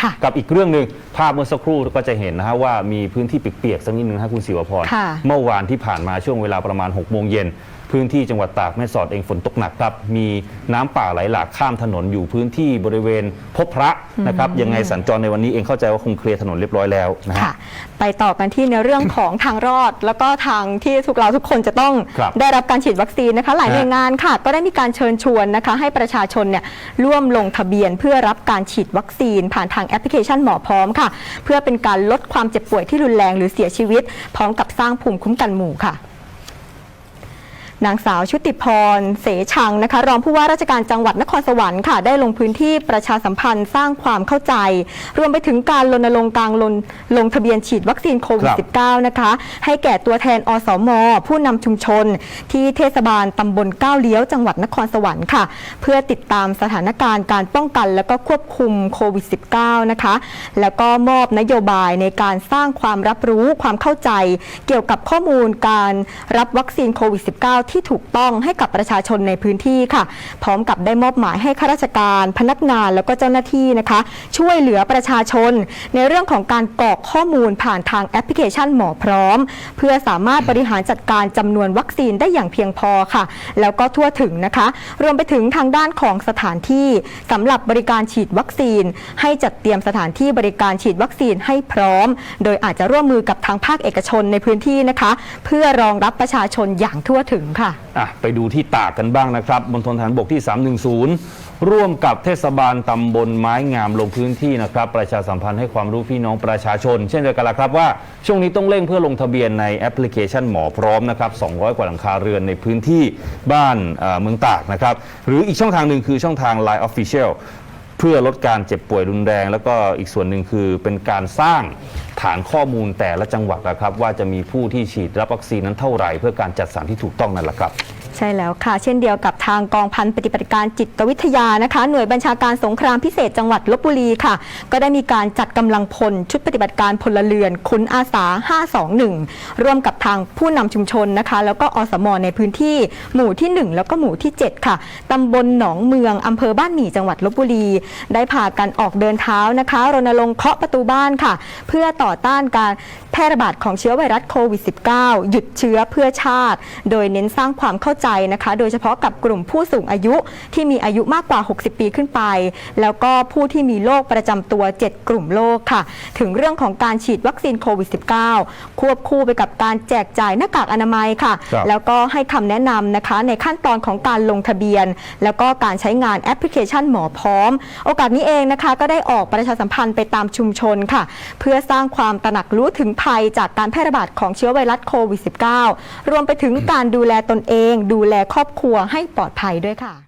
ค่ะกับอีกเรื่องหนึ่งภาพเมื่อสักครู่ก็จะเห็นนะฮะว่ามีพื้นที่เปียกๆสักนิดนึงนะคุณศิวพร ค่ะ เมื่อวานที่ผ่านมาช่วงเวลาประมาณ6โมงเย็น พื้นที่จังหวัดตากแม่สอดเองฝนตกหนักครับ มีน้ำป่าไหลหลากข้ามถนนอยู่พื้นที่บริเวณพบพระนะครับยังไงสัญจรในวันนี้เองเข้าใจว่าคงเคลียร์ถนนเรียบร้อยแล้วนะฮะค่ะไปต่อกันที่ในเรื่องของทางรอด แล้วก็ทางที่ทุกเราทุกคนจะต้องครับได้รับการฉีดวัคซีนนะคะ หลายฮะหน่วยงานค่ะ ก็ได้มีการเชิญชวนนะคะ ให้ประชาชนเนี่ยร่วมลงทะเบียนเพื่อรับการฉีดวัคซีน ผ่านทางแอปพลิเคชันหมอพร้อมค่ะ เพื่อเป็นการลดความเจ็บป่วยที่รุนแรงหรือเสียชีวิต พร้อมกับสร้างภูมิคุ้มกันหมู่ค่ะ นางสาวชุติพร เสชังนะคะ รองผู้ว่าราชการจังหวัดนครสวรรค์ค่ะ ได้ลงพื้นที่ประชาสัมพันธ์สร้างความเข้าใจ รวมไปถึงการรณรงค์การลงลงทะเบียนฉีดวัคซีนโควิด -19 นะคะ ให้แก่ตัวแทนอสม ผู้นำชุมชน ที่เทศบาลตำบลก้าวเลี้ยวจังหวัดนครสวรรค์ค่ะ เพื่อติดตามสถานการณ์การป้องกันและก็ควบคุมโควิด -19 นะคะ แล้วก็มอบนโยบายในการสร้างความรับรู้ความเข้าใจ เกี่ยวกับข้อมูลการรับวัคซีนโควิด -19 ที่ที่ถูกต้องให้กับประชาชนในพื้นที่ค่ะ พร้อมกับได้มอบหมายให้ข้าราชการ พนักงานแล้วก็เจ้าหน้าที่นะคะ ช่วยเหลือประชาชน ในเรื่องของการกรอกข้อมูลผ่านทางแอปพลิเคชันหมอพร้อม เพื่อสามารถบริหารจัดการจำนวนวัคซีนได้อย่างเพียงพอค่ะ แล้วก็ทั่วถึงนะคะ รวมไปถึงทางด้านของสถานที่สำหรับบริการฉีดวัคซีน ให้จัดเตรียมสถานที่บริการฉีดวัคซีนให้พร้อม โดยอาจจะร่วมมือกับทางภาคเอกชนในพื้นที่นะคะ เพื่อรองรับประชาชนอย่างทั่วถึงค่ะอะไปดูที่ตากกันบ้างนะครับบนทนฐานบกที่ 310 ร่วมกับเทศบาลตำบลไม้งามลงพื้นที่นะครับประชาสัมพันธ์ให้ความรู้พี่น้องประชาชน เช่นเดียวกันละครับว่าช่วงนี้ต้องเร่งเพื่อลงทะเบียนในแอปพลิเคชันหมอพร้อมนะครับ 200 กว่าหลังคาเรือนในพื้นที่บ้านเมืองตากนะครับหรืออีกช่องทางหนึ่งคือช่องทาง Line Official เพื่อลดการเจ็บป่วยรุนแรง แล้วก็อีกส่วนหนึ่งคือเป็นการสร้างฐานข้อมูลแต่ละจังหวัดนะครับ ว่าจะมีผู้ที่ฉีดรับวัคซีนนั้นเท่าไหร่ เพื่อการจัดสรรที่ถูกต้องนั่นแหละครับ ใช่แล้วค่ะ เช่นเดียวกับทางกองพันปฏิบัติการจิตวิทยานะคะ หน่วยบัญชาการสงครามพิเศษจังหวัดลบบุรีค่ะ ก็ได้มีการจัดกำลังพลชุดปฏิบัติการพลเรือนคุณอาสา 521 ร่วมกับทางผู้นำชุมชนนะคะ แล้วก็อสมในพื้นที่หมู่ที่ 1 แล้วก็หมู่ที่ 7 ค่ะตำบลหนองเมืองอำเภอบ้านหมี่จังหวัดลบบุรี ได้พากันออกเดินเท้านะคะรณรงค์เคาะประตูบ้านค่ะ เพื่อต่อต้านการแพร่ระบาดของเชื้อไวรัสโควิด -19 หยุดเชื้อเพื่อชาติ โดยเน้นสร้างความเข้าใจนะคะ โดยเฉพาะกับกลุ่มผู้สูงอายุที่มีอายุมากกว่า 60 ปีขึ้นไป แล้วก็ผู้ที่มีโรคประจำตัว 7 กลุ่มโรคค่ะ ถึงเรื่องของการฉีดวัคซีนโควิด -19 ควบคู่ไปกับการแจกจ่ายหน้ากากอนามัยค่ะครับแล้วก็ให้คำแนะนำนะคะ ในขั้นตอนของการลงทะเบียน แล้วก็การใช้งานแอปพลิเคชันหมอพร้อม โอกาสนี้เองนะคะ ก็ได้ออกประชาสัมพันธ์ไปตามชุมชนค่ะ เพื่อสร้างความตระหนักรู้ถึงภัยจากการแพร่ระบาดของเชื้อไวรัสโควิด -19 รวมไปถึงการดูแลตนเองดูแลครอบครัวให้ปลอดภัยด้วยค่ะ